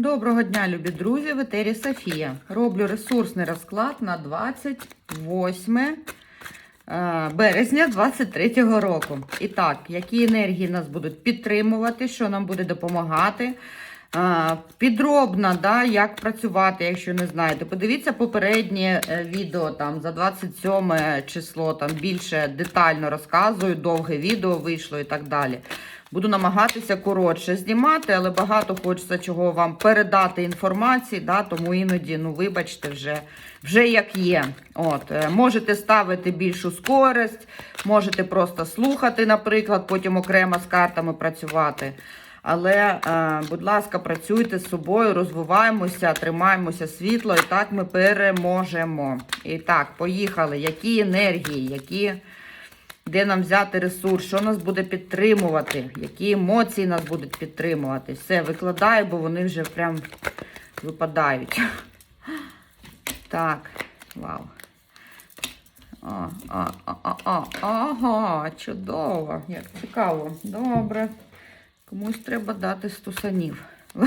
Доброго дня, любі друзі! В етері Софія. Роблю ресурсний розклад на 28 е, березня 23 року. І так, які енергії нас будуть підтримувати, що нам буде допомагати. Підробно, да, як працювати, якщо не знаєте. Подивіться попереднє е, відео там за 27 число, там більше детально розказую, довге відео вийшло і так далі. Буду намагатися коротше знімати, але багато хочеться чого вам передати інформації, да, тому іноді, ну, вибачте, вже вже як є. От, е, Можете ставити більшу скорість, можете просто слухати, наприклад, потім окремо з картами працювати. Але, е, будь ласка, працюйте з собою, розвиваємося, тримаємося світло, і так ми переможемо. І так, поїхали. Які енергії, які. Де нам взяти ресурс, що нас буде підтримувати, які емоції нас будуть підтримувати. Все, викладаю, бо вони вже прям випадають. Так, вау. А, а, а, а, а, ага, чудово. Як цікаво. Добре. Комусь треба дати стусанів.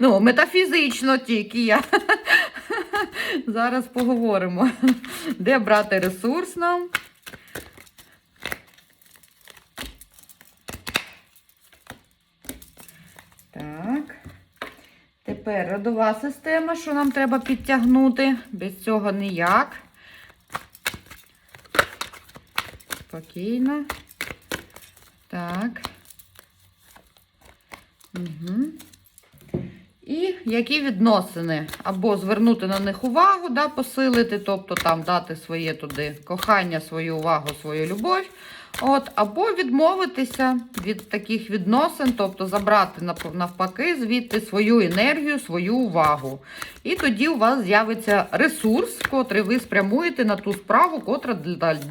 Ну, метафізично тільки я. Зараз поговоримо. Де брати ресурс нам? Так. Тепер родова система, що нам треба підтягнути. Без цього ніяк. Спокійно. Так. Угу. І які відносини? Або звернути на них увагу, да, посилити, тобто там дати своє туди кохання, свою увагу, свою любов. От, Або відмовитися від таких відносин, тобто забрати навпаки звідти свою енергію, свою увагу. І тоді у вас з'явиться ресурс, котрий ви спрямуєте на ту справу, котра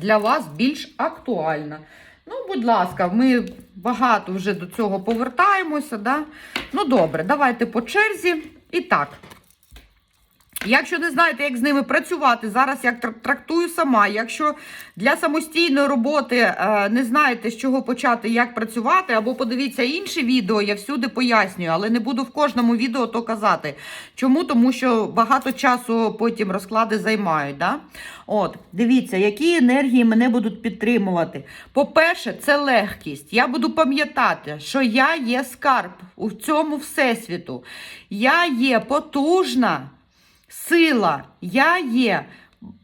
для вас більш актуальна. Ну, будь ласка, ми багато вже до цього повертаємося. Да? Ну, добре, давайте по черзі. І так. Якщо не знаєте, як з ними працювати, зараз я трактую сама. Якщо для самостійної роботи е, не знаєте, з чого почати, як працювати, або подивіться інші відео, я всюди пояснюю, але не буду в кожному відео то казати. Чому? Тому що багато часу потім розклади займають. Да? От, Дивіться, які енергії мене будуть підтримувати. По-перше, це легкість. Я буду пам'ятати, що я є скарб у цьому всесвіту. Я є потужна сила, я є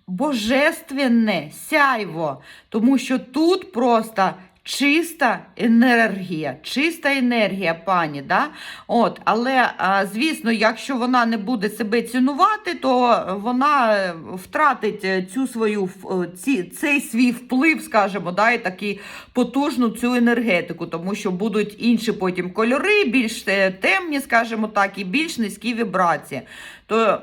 божественне сяйво, тому що тут просто чиста енергія, чиста енергія, пані. Да? От, Але, звісно, якщо вона не буде себе цінувати, то вона втратить цю свою, ці, цей свій вплив, скажімо, да, і таку потужну цю енергетику, тому що будуть інші потім кольори, більш е, темні, скажімо так, і більш низькі вібрації. То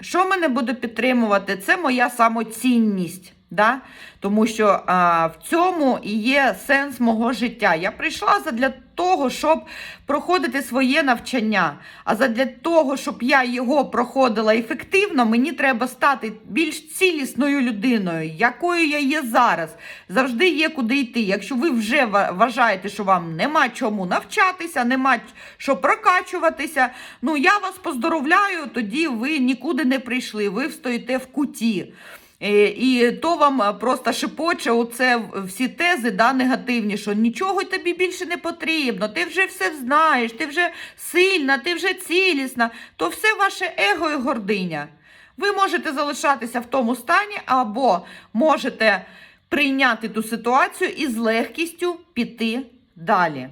що мене буде підтримувати? Це моя самоцінність. Да? Тому що а, в цьому і є сенс мого життя. Я прийшла для того, щоб проходити своє навчання. А для того, щоб я його проходила ефективно, мені треба стати більш цілісною людиною, якою я є зараз. Завжди є куди йти. Якщо ви вже вважаєте, що вам нема чому навчатися, нема що прокачуватися, ну я вас поздоровляю, тоді ви нікуди не прийшли, ви встоїте в куті. Е, і то вам е, просто шепоче оце всі тези да, негативні, що нічого тобі більше не потрібно, ти вже все знаєш, ти вже сильна, ти вже цілісна, то все ваше его і гординя. Ви можете залишатися в тому стані, або можете прийняти ту ситуацію і з легкістю піти далі.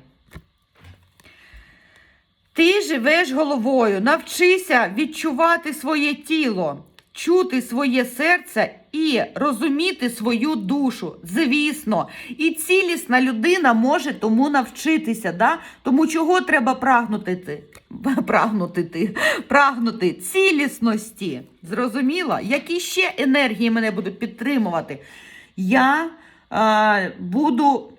Ти живеш головою, навчися відчувати своє тіло чути своє серце і розуміти свою душу. Звісно, і цілісна людина може тому навчитися. Да? Тому чого треба прагнути ти? Прагнути ти, прагнути цілісності. Зрозуміла? Які ще енергії мене будуть підтримувати? Я е, буду.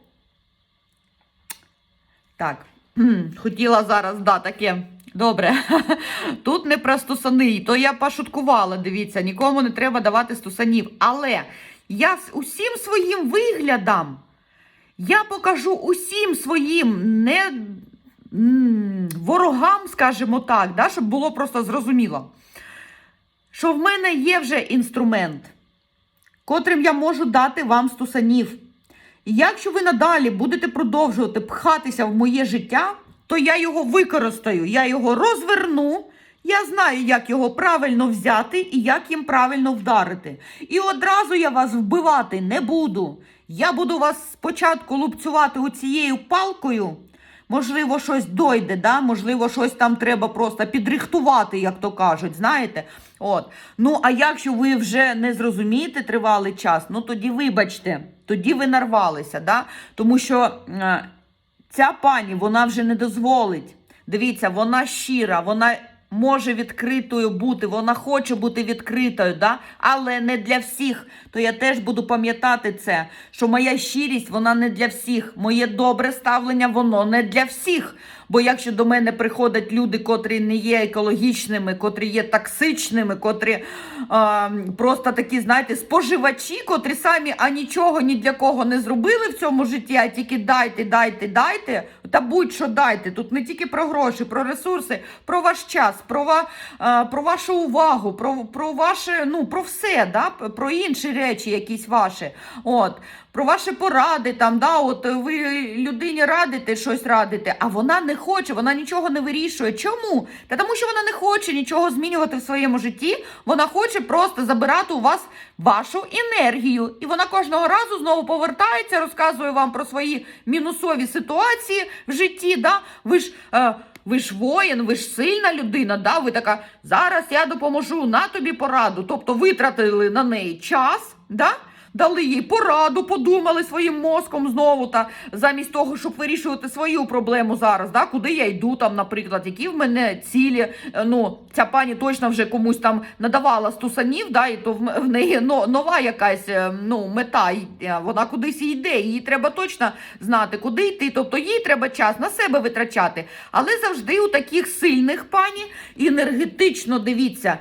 Так, хотіла зараз да, таке. Добре, тут не про стусани, то я пошуткувала, дивіться, нікому не треба давати стусанів. Але я з усім своїм виглядом я покажу усім своїм не ворогам, скажімо так, да, щоб було просто зрозуміло, що в мене є вже інструмент, котрим я можу дати вам стусанів. І якщо ви надалі будете продовжувати пхатися в моє життя, то я його використаю, я його розверну. Я знаю, як його правильно взяти і як їм правильно вдарити. І одразу я вас вбивати не буду. Я буду вас спочатку лупцювати оцією палкою. Можливо, щось дойде, да? можливо, щось там треба просто підрихтувати, як то кажуть, знаєте. От. Ну, а якщо ви вже не зрозумієте тривалий час, ну тоді вибачте, тоді ви нарвалися, да? тому що ця пані вона вже не дозволить. Дивіться, вона щира, вона може відкритою бути, вона хоче бути відкритою, да? але не для всіх. То я теж буду пам'ятати це, що моя щирість вона не для всіх. Моє добре ставлення, воно не для всіх. Бо якщо до мене приходять люди, котрі не є екологічними, котрі є токсичними, котрі е, просто такі, знаєте, споживачі, котрі самі а нічого ні для кого не зробили в цьому житті, а тільки дайте, дайте, дайте. Та будь-що дайте. Тут не тільки про гроші, про ресурси, про ваш час, про, е, про вашу увагу, про, про ваше, ну, про все, да? про інші речі, якісь ваші. От. Про ваші поради, там, да, от ви людині радите щось радите, а вона не хоче, вона нічого не вирішує. Чому? Та тому, що вона не хоче нічого змінювати в своєму житті. Вона хоче просто забирати у вас вашу енергію. І вона кожного разу знову повертається, розказує вам про свої мінусові ситуації в житті. Да? Ви ж. Е, ви ж воїн, ви ж сильна людина, да? ви така, зараз я допоможу, на тобі пораду. Тобто витратили на неї час, да? Дали їй пораду, подумали своїм мозком знову, та замість того, щоб вирішувати свою проблему зараз, да? куди я йду, там, наприклад, які в мене цілі. Е, Ну, ця пані точно вже комусь там надавала стусанів, да? і то в, неї нова якась е, ну, мета, е, вона кудись йде. Їй треба точно знати, куди йти. Тобто їй треба час на себе витрачати. Але завжди у таких сильних пані енергетично дивіться.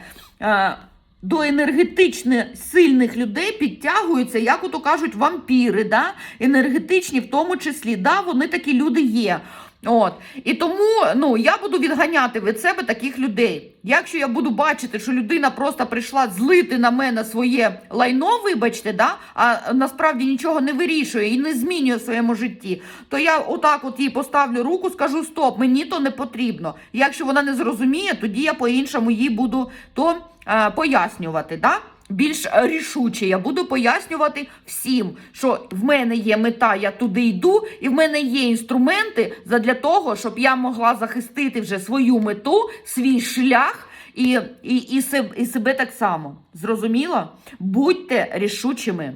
До енергетично сильних людей підтягуються, як ото кажуть, вампіри, да? енергетичні в тому числі. Да, вони такі люди є. От. І тому ну, я буду відганяти від себе таких людей. Якщо я буду бачити, що людина просто прийшла злити на мене своє лайно, вибачте, да? а насправді нічого не вирішує і не змінює в своєму житті, то я отак от їй поставлю руку, скажу стоп, мені то не потрібно. Якщо вона не зрозуміє, тоді я по-іншому їй буду то е, пояснювати. Да? Більш рішуче я буду пояснювати всім, що в мене є мета, я туди йду, і в мене є інструменти для того, щоб я могла захистити вже свою мету, свій шлях і, і, і, себе, і себе так само. Зрозуміло? Будьте рішучими.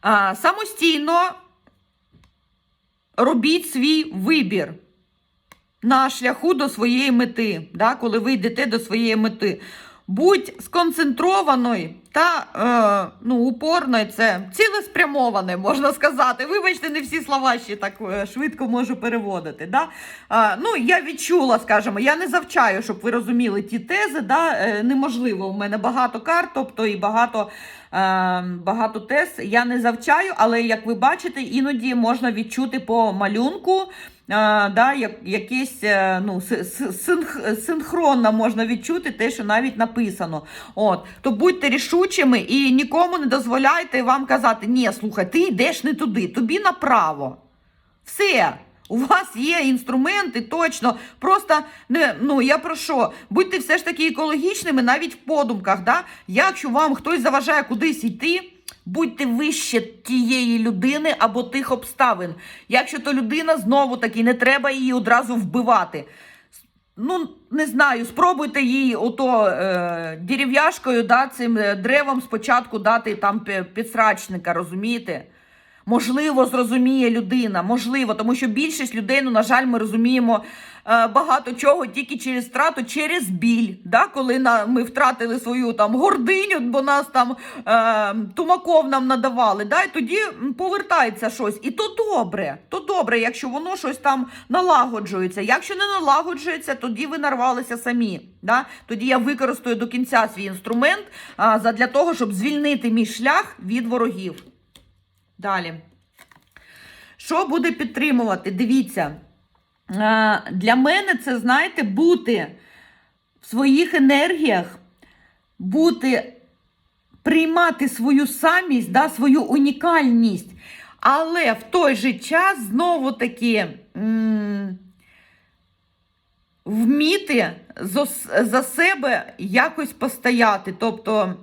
А, самостійно робіть свій вибір на шляху до своєї мети, да, коли ви йдете до своєї мети. Будь сконцентрованою та е, ну, упорною, це цілеспрямоване, можна сказати. Вибачте, не всі слова ще так е, швидко можу переводити. Да? Е, ну, я відчула, скажімо, я не завчаю, щоб ви розуміли ті тези. Да? Е, неможливо, у мене багато карт, тобто і багато, е, багато тез. Я не завчаю, але як ви бачите, іноді можна відчути по малюнку. А, да, якесь е, ну, си- си- синх, синхронно можна відчути те, що навіть написано. От. То будьте рішучими і нікому не дозволяйте вам казати, ні, слухай, ти йдеш не туди, тобі направо. Все. У вас є інструменти, точно. Просто не ну я про що? Будьте все ж таки екологічними навіть в подумках. Да? Якщо вам хтось заважає кудись йти, будьте вище тієї людини або тих обставин. Якщо то людина знову таки не треба її одразу вбивати. Ну, не знаю, спробуйте їй ото е, дерев'яшкою, да, цим е, древом спочатку дати там пі- підсрачника, розумієте? Можливо, зрозуміє людина, можливо, тому що більшість людей, ну, на жаль, ми розуміємо е, багато чого тільки через втрату, через біль. Да? Коли на, ми втратили свою там гординю, бо нас там е, тумаков нам надавали, да? і тоді повертається щось. І то добре, то добре, якщо воно щось там налагоджується. Якщо не налагоджується, тоді ви нарвалися самі. Да? Тоді я використаю до кінця свій інструмент а, задля того, щоб звільнити мій шлях від ворогів. Далі. Що буде підтримувати? Дивіться. е, для мене це, знаєте, бути в своїх енергіях, бути, приймати свою самість, да, свою унікальність. Але в той же час знову таки вміти за себе якось постояти. Тобто,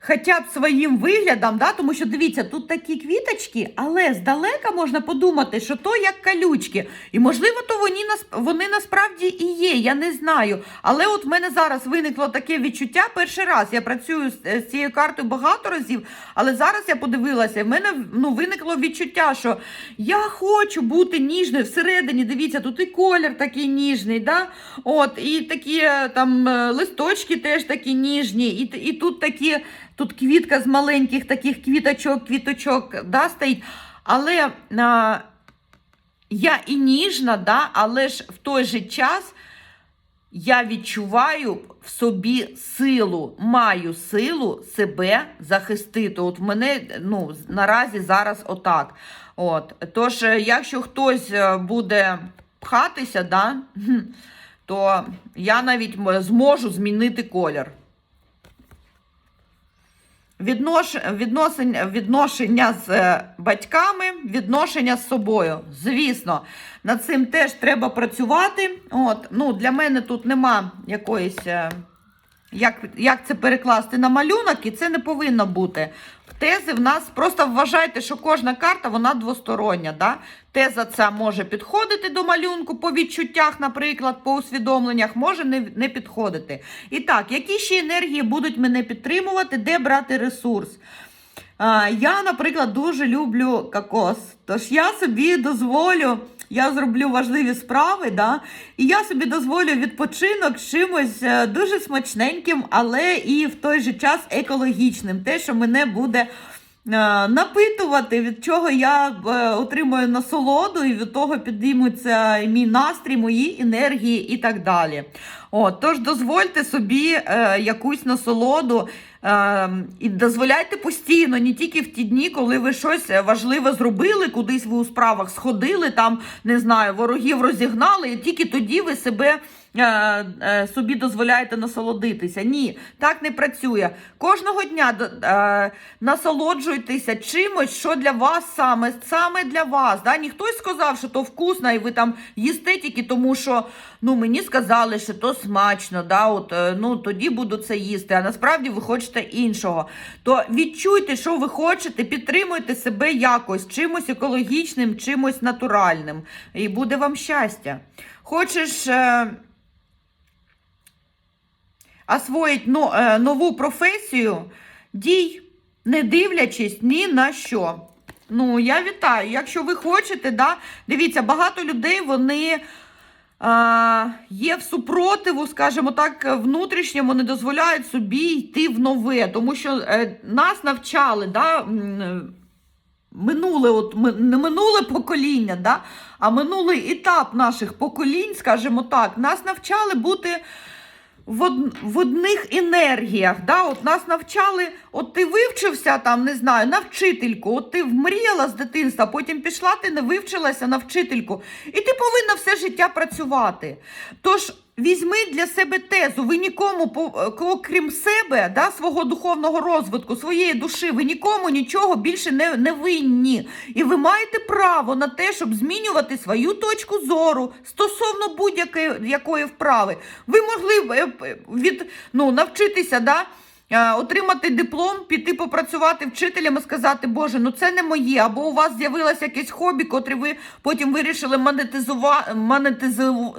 хоча б своїм виглядом, да, тому що дивіться, тут такі квіточки, але здалека можна подумати, що то як калючки. І можливо, то вони, вони насправді і є, я не знаю. Але от в мене зараз виникло таке відчуття перший раз. Я працюю з, з цією картою багато разів, але зараз я подивилася, в мене ну, виникло відчуття, що я хочу бути ніжною всередині. Дивіться, тут і колір такий ніжний, да? От, і такі е, там е, листочки теж такі ніжні, і, і тут такі, тут квітка з маленьких таких квіточок, квіточок да, стоїть. Але а, я і ніжна, да, але ж в той же час я відчуваю в собі силу, маю силу себе захистити. От в мене ну, наразі зараз отак. От. Тож, якщо хтось е, буде пхатися, да, то я навіть зможу змінити колір. Віднош... Відносин... Відношення з е, батьками, відношення з собою. Звісно, над цим теж треба працювати. От, ну, для мене тут нема якоїсь. Як, як це перекласти на малюнок, і це не повинно бути. Тези в нас просто вважайте, що кожна карта вона двостороння. Да? Теза ця може підходити до малюнку по відчуттях, наприклад, по усвідомленнях, може не, не підходити. І так, які ще енергії будуть мене підтримувати, де брати ресурс? А, Я, наприклад, дуже люблю кокос. Тож я собі дозволю, я зроблю важливі справи, да? і я собі дозволю відпочинок чимось е, дуже смачненьким, але і в той же час екологічним. Те, що мене буде е, напитувати, від чого я е, отримую насолоду, і від того підіймуться мій настрій, мої енергії і так далі. От, тож дозвольте собі якусь насолоду. Е, і дозволяйте постійно, не тільки в ті дні, коли ви щось важливе зробили, кудись ви у справах сходили, там не знаю, ворогів розігнали, і тільки тоді ви себе е, е, собі дозволяєте насолодитися. Ні, так не працює. Кожного дня е, насолоджуйтеся чимось, що для вас саме, саме для вас. Да? Ніхто сказав, що то вкусно, і ви там їсте тільки тому, що ну, мені сказали, що то смачно, да? От, е, ну, тоді буду це їсти, а насправді ви хочете іншого. То відчуйте, що ви хочете, підтримуйте себе якось, чимось екологічним, чимось натуральним. І буде вам щастя. Хочеш. Е, освоїть е, нову професію, дій, не дивлячись ні на що. Ну, я вітаю. Якщо ви хочете, да, дивіться, багато людей вони а, є в супротиву, скажімо так, внутрішньому, не дозволяють собі йти в нове, тому що е, нас навчали, да, минуле, от, не минуле покоління, да, а минулий етап наших поколінь, скажімо так, нас навчали бути в, од... в одних енергіях. Да? От нас навчали, от ти вивчився там, не знаю, на вчительку, от ти вмріяла з дитинства, потім пішла, ти не вивчилася на вчительку, і ти повинна все життя працювати. Тож візьми для себе тезу, ви нікому, по- е, окрім себе, да, свого духовного розвитку, своєї душі, ви нікому нічого більше не, не винні. І ви маєте право на те, щоб змінювати свою точку зору стосовно будь-якої якої вправи. Ви могли е, від, ну, навчитися, да, отримати диплом, піти попрацювати вчителем і сказати, Боже, ну це не моє, або у вас з'явилося якесь хобі, котре ви потім вирішили монетизувати, монетизу,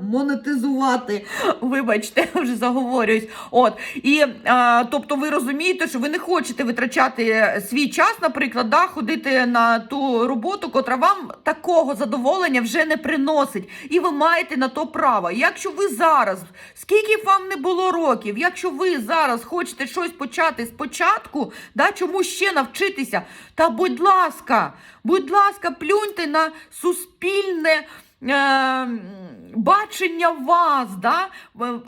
монетизувати. Вибачте, вже заговорююсь. От. І, е, тобто ви розумієте, що ви не хочете витрачати е, свій час, наприклад, да, ходити на ту роботу, котра вам такого задоволення вже не приносить. І ви маєте на то право. Якщо ви зараз, скільки б вам не було років, якщо ви зараз хочете щось почати спочатку, да, чому ще навчитися, та будь ласка, будь ласка, плюньте на суспільне. е, бачення вас, да? е,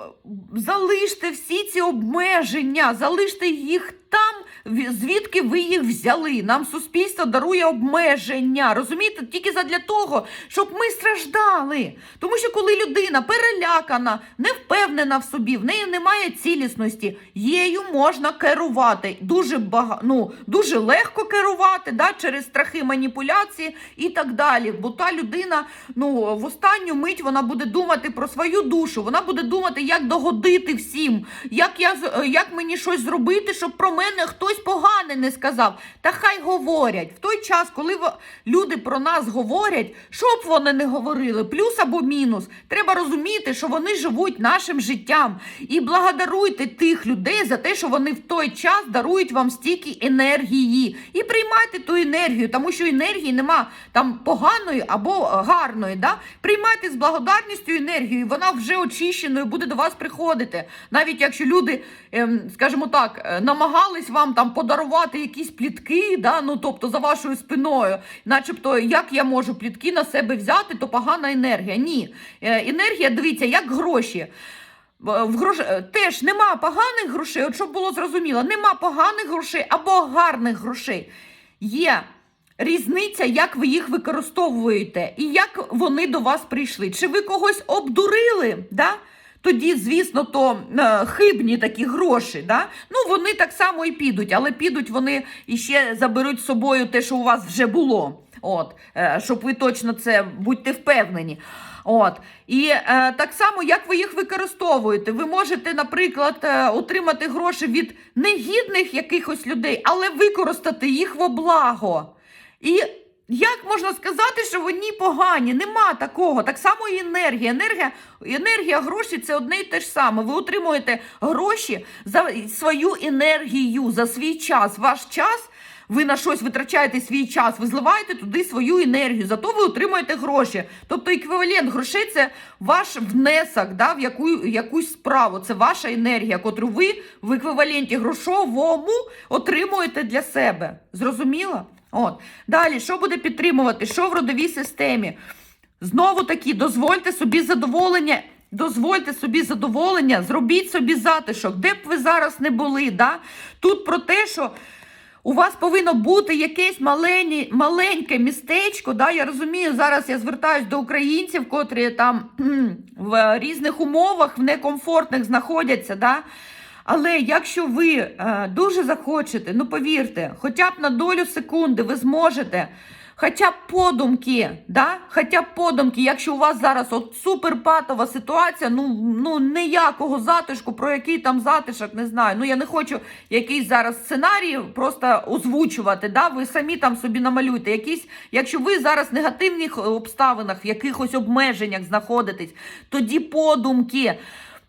залиште всі ці обмеження, залиште їх там, звідки ви їх взяли. Нам суспільство дарує обмеження. Розумієте, тільки задля того, щоб ми страждали. Тому що коли людина перелякана, не впевнена в собі, в неї немає цілісності, її можна керувати. Дуже бага... ну, дуже легко керувати да, через страхи маніпуляції і так далі. Бо та людина ну, в останню мить вона буде думати про свою душу, вона буде думати, як догодити всім, як, я, як мені щось зробити, щоб про мене хтось погане не сказав. Та хай говорять. В той час, коли люди про нас говорять, що б вони не говорили, плюс або мінус, треба розуміти, що вони живуть нашим життям. І благодаруйте тих людей за те, що вони в той час дарують вам стільки енергії. І приймайте ту енергію, тому що енергії нема там поганої або гарної. Да? Приймайте з благодарністю енергію, вона вже очищеною буде до вас приходити. Навіть якщо люди, ем, скажімо так, е, намагались вам там подарувати якісь плітки, да? ну тобто за вашою спиною, начебто, як я можу плітки на себе взяти, то погана енергія. Ні. Е, Енергія, дивіться, як гроші. В грош... е, Теж нема поганих грошей, от щоб було зрозуміло, нема поганих грошей або гарних грошей. Є різниця, як ви їх використовуєте і як вони до вас прийшли. Чи ви когось обдурили? Да? Тоді, звісно, то е, хибні такі гроші. Да? Ну, вони так само і підуть, але підуть вони і ще заберуть з собою те, що у вас вже було. От, е, щоб ви точно це будьте впевнені. От. І е, так само, як ви їх використовуєте, ви можете, наприклад, е, отримати гроші від негідних якихось людей, але використати їх во благо. І як можна сказати, що вони погані? Нема такого. Так само і енергія. Енергія, енергія гроші це одне і те ж саме. Ви отримуєте гроші за свою енергію, за свій час. Ваш час. Ви на щось витрачаєте свій час, ви зливаєте туди свою енергію, зато ви отримуєте гроші. Тобто еквівалент грошей це ваш внесок да, в яку, якусь справу. Це ваша енергія, котру ви в еквіваленті грошовому отримуєте для себе. Зрозуміло? От. Далі, що буде підтримувати? Що в родовій системі? Знову таки, дозвольте собі задоволення. Дозвольте собі задоволення, зробіть собі затишок, де б ви зараз не були. Да? Тут про те, що у вас повинно бути якесь малені, маленьке містечко. Да? Я розумію, зараз я звертаюсь до українців, котрі там в різних умовах, в некомфортних знаходяться. Да? Але якщо ви е, дуже захочете, ну повірте, хоча б на долю секунди ви зможете. Хоча б подумки, да? хоча б подумки, якщо у вас зараз от суперпатова ситуація, ну, ну ніякого затишку, про який там затишок, не знаю. Ну я не хочу якийсь зараз сценарій просто озвучувати. Да? Ви самі там собі намалюйте. Якісь, якщо ви зараз в негативних обставинах, в якихось обмеженнях знаходитесь, тоді подумки.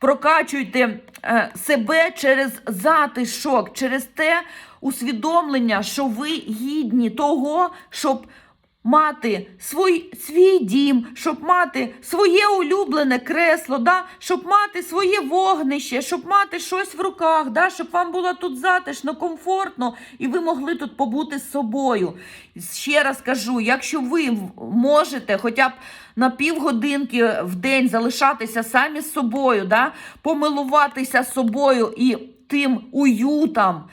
Прокачуйте е, себе через затишок, через те усвідомлення, що ви гідні того, щоб мати свій, свій дім, щоб мати своє улюблене кресло, да? щоб мати своє вогнище, щоб мати щось в руках, да? щоб вам було тут затишно, комфортно, і ви могли тут побути з собою. Ще раз кажу, якщо ви можете хоча б на півгодинки в день залишатися самі з собою, да? помилуватися собою і тим уютом,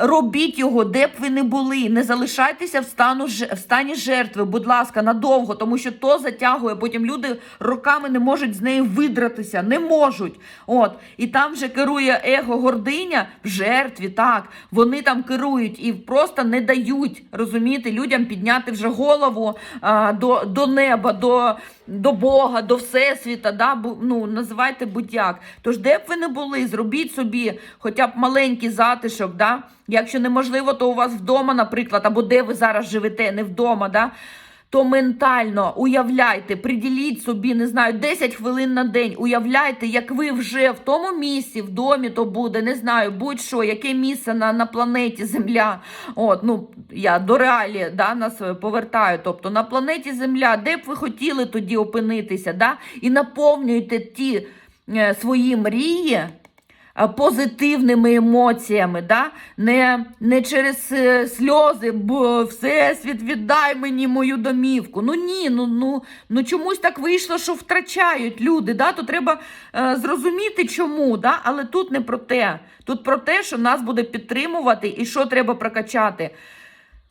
робіть його, де б ви не були. Не залишайтеся в, стану, в стані жертви, будь ласка, надовго, тому що то затягує. Потім люди роками не можуть з неї видратися, не можуть. От. І там вже керує его гординя в жертві. Так, вони там керують і просто не дають розумієте, людям підняти вже голову а, до, до неба, до, до Бога, до Всесвіта. Да? Ну, називайте будь-як. Тож, де б ви не були, зробіть собі хоча б маленький затишок. Да? Якщо неможливо, то у вас вдома, наприклад, або де ви зараз живете, не вдома. Да? То ментально уявляйте, приділіть собі, не знаю, 10 хвилин на день. Уявляйте, як ви вже в тому місці, в домі то буде, не знаю, будь-що, яке місце на, на планеті Земля. От, ну, я до реалі да, нас е, повертаю. Тобто на планеті Земля, де б ви хотіли тоді опинитися, да? і наповнюйте ті е, свої мрії позитивними емоціями, да? не, не через е, сльози, бо всесвіт віддай мені мою домівку. Ну ні, ну, ну, ну чомусь так вийшло, що втрачають люди. Да? То треба е, зрозуміти, чому. Да? Але тут не про те. Тут про те, що нас буде підтримувати і що треба прокачати.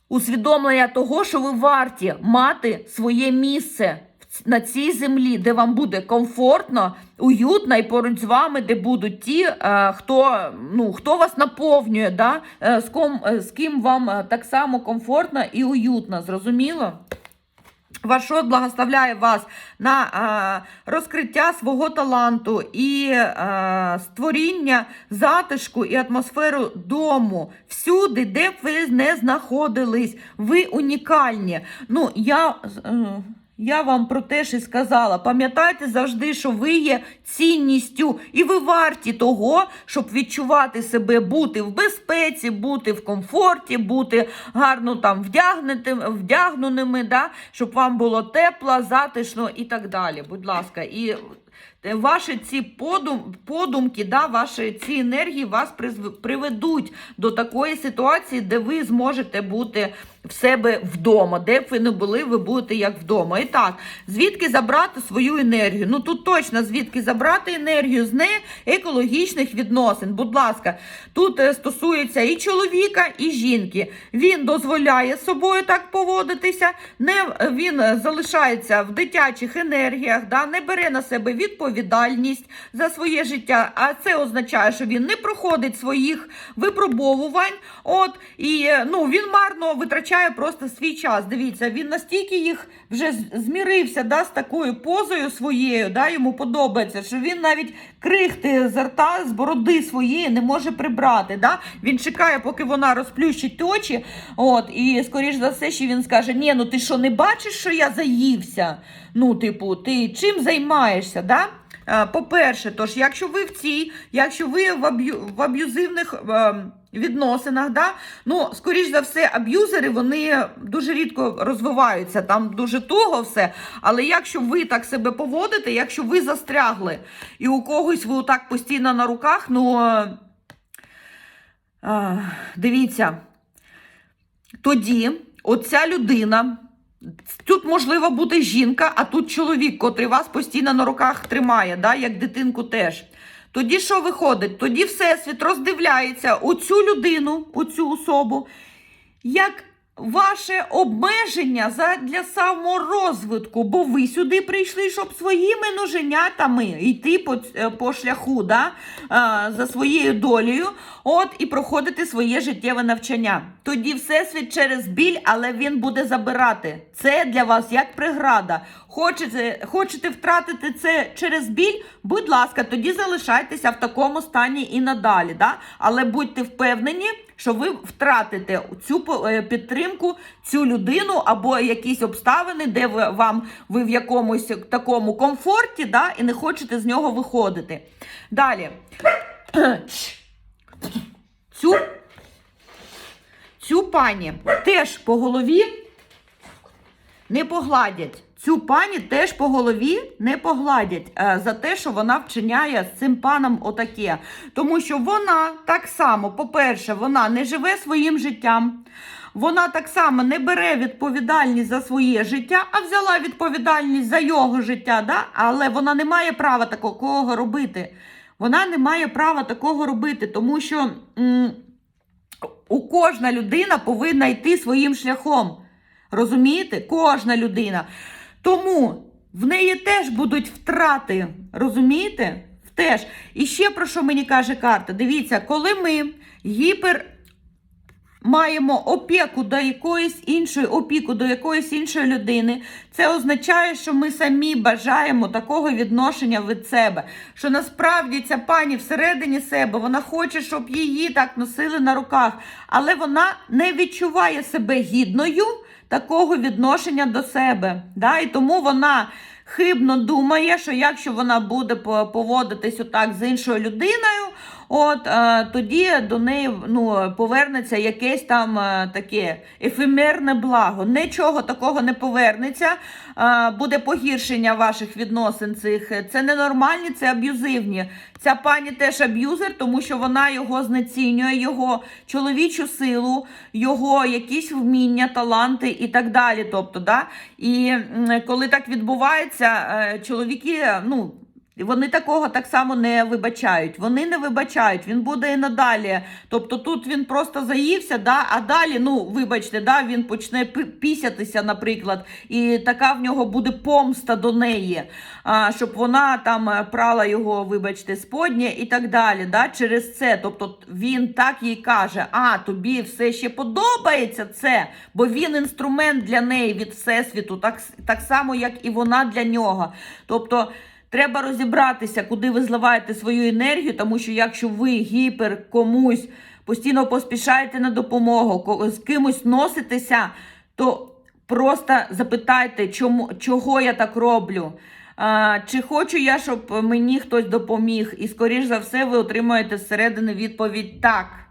Усвідомлення того, що ви варті мати своє місце на цій землі, де вам буде комфортно, уютно і поруч з вами, де будуть ті, е, хто, ну, хто вас наповнює, да? е, з, ком, е, з ким вам так само комфортно і уютно. Зрозуміло? Вашот благословляє вас на е, розкриття свого таланту і е, створіння затишку і атмосферу дому всюди, де б ви не знаходились. Ви унікальні. Ну, я, я вам про те ж і сказала. Пам'ятайте завжди, що ви є цінністю, і ви варті того, щоб відчувати себе, бути в безпеці, бути в комфорті, бути гарно там вдягненими, да? щоб вам було тепло, затишно і так далі. Будь ласка, і ваші ці подум, подумки, да, ваші ці енергії вас приведуть до такої ситуації, де ви зможете бути в себе вдома. Де б ви не були, ви будете як вдома. І так, звідки забрати свою енергію? Ну тут точно звідки забрати енергію з неекологічних відносин. Будь ласка, тут е, стосується і чоловіка, і жінки. Він дозволяє собою так поводитися, не він е, залишається в дитячих енергіях, да, не бере на себе відповідальність за своє життя. А це означає, що він не проходить своїх випробовувань. От і е, ну він марно витрачає просто свій час. Дивіться, він настільки їх вже змірився да, з такою позою своєю, да, йому подобається, що він навіть крихти з рта, з бороди своєї не може прибрати. Да? Він чекає, поки вона розплющить очі. От, і скоріш за все, що він скаже: Ні, ну ти що, не бачиш, що я заївся? Ну, типу, ти чим займаєшся? Да? Е, По-перше, тож, якщо ви в цій, якщо ви в, аб'ю, в аб'юзивних е, відносинах, да, ну, скоріш за все, аб'юзери вони дуже рідко розвиваються, там дуже туго все. Але якщо ви так себе поводите, якщо ви застрягли і у когось ви так постійно на руках, ну е, е, дивіться, тоді оця людина. Тут можливо бути жінка, а тут чоловік, котрий вас постійно на руках тримає, да, як дитинку теж. Тоді що виходить? Тоді Всесвіт роздивляється оцю людину, оцю особу, як ваше обмеження для саморозвитку, бо ви сюди прийшли, щоб своїми ноженятами йти по, по шляху да, за своєю долею, от і проходити своє життєве навчання. Тоді всесвіт через біль, але він буде забирати. Це для вас як преграда. Хочете, хочете втратити це через біль? Будь ласка, тоді залишайтеся в такому стані і надалі. Да? Але будьте впевнені, що ви втратите цю е, підтримку, цю людину або якісь обставини, де ви вам ви в якомусь такому комфорті, да, і не хочете з нього виходити. Далі. Цю, цю пані теж по голові не погладять. Цю пані теж по голові не погладять е, за те, що вона вчиняє з цим паном отаке. Тому що вона так само, по-перше, вона не живе своїм життям. Вона так само не бере відповідальність за своє життя, а взяла відповідальність за його життя, да? але вона не має права такого робити. Вона не має права такого робити, тому що м, у кожна людина повинна йти своїм шляхом. Розумієте? Кожна людина. Тому в неї теж будуть втрати. Розумієте? Теж. І ще про що мені каже карта? Дивіться, коли ми гіпер маємо опіку до якоїсь іншої опіку до якоїсь іншої людини, це означає, що ми самі бажаємо такого відношення від себе. Що насправді ця пані всередині себе вона хоче, щоб її так носили на руках, але вона не відчуває себе гідною такого відношення до себе. Да? І тому вона. Хибно думає, що якщо вона буде по- поводитись отак з іншою людиною, От е, тоді до неї ну, повернеться якесь там е, таке ефемерне благо. Нічого такого не повернеться. Е, буде погіршення ваших відносин цих. Це ненормальні, це аб'юзивні. Ця пані теж аб'юзер, тому що вона його знецінює, його чоловічу силу, його якісь вміння, таланти і так далі. Тобто, да? І коли так відбувається, чоловіки, ну. Вони такого так само не вибачають. Вони не вибачають, він буде і надалі. Тобто тут він просто заївся, да, а далі, ну, вибачте, да, він почне пісятися, наприклад, і така в нього буде помста до неї, а, щоб вона там е, прала його, вибачте, споднє і так далі. Да, через це. Тобто він так їй каже: а тобі все ще подобається це, бо він інструмент для неї від всесвіту, так, так само, як і вона для нього. Тобто. Треба розібратися, куди ви зливаєте свою енергію, тому що якщо ви гіпер комусь постійно поспішаєте на допомогу, з кимось носитеся, то просто запитайте, чому, чого я так роблю. А, чи хочу я, щоб мені хтось допоміг? І, скоріш за все, ви отримаєте зсередини відповідь так.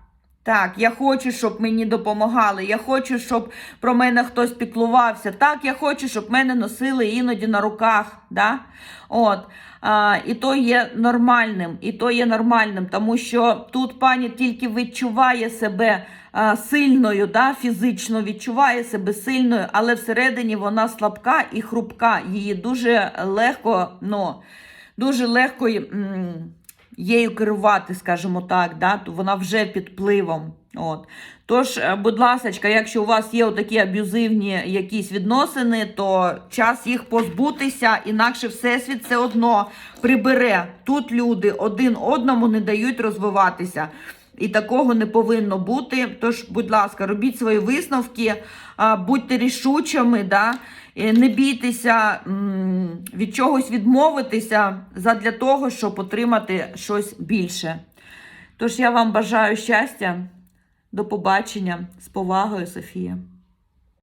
Так, я хочу, щоб мені допомагали. Я хочу, щоб про мене хтось піклувався. Так, я хочу, щоб мене носили іноді на руках. Да? От. А, і то є нормальним, і то є нормальним, тому що тут пані тільки відчуває себе а, сильною, да? фізично відчуває себе сильною, але всередині вона слабка і хрупка. Її дуже легко, ну, дуже легко. м, Єю керувати, скажімо так, да? то вона вже під пливом. От. Тож, е, будь ласка, якщо у вас є такі аб'юзивні якісь відносини, то час їх позбутися, інакше Всесвіт все одно прибере. Тут люди один одному не дають розвиватися. І такого не повинно бути. Тож, будь ласка, робіть свої висновки, будьте рішучими, да? не бійтеся від чогось відмовитися задля того, щоб отримати щось більше. Тож я вам бажаю щастя, до побачення, з повагою, Софія.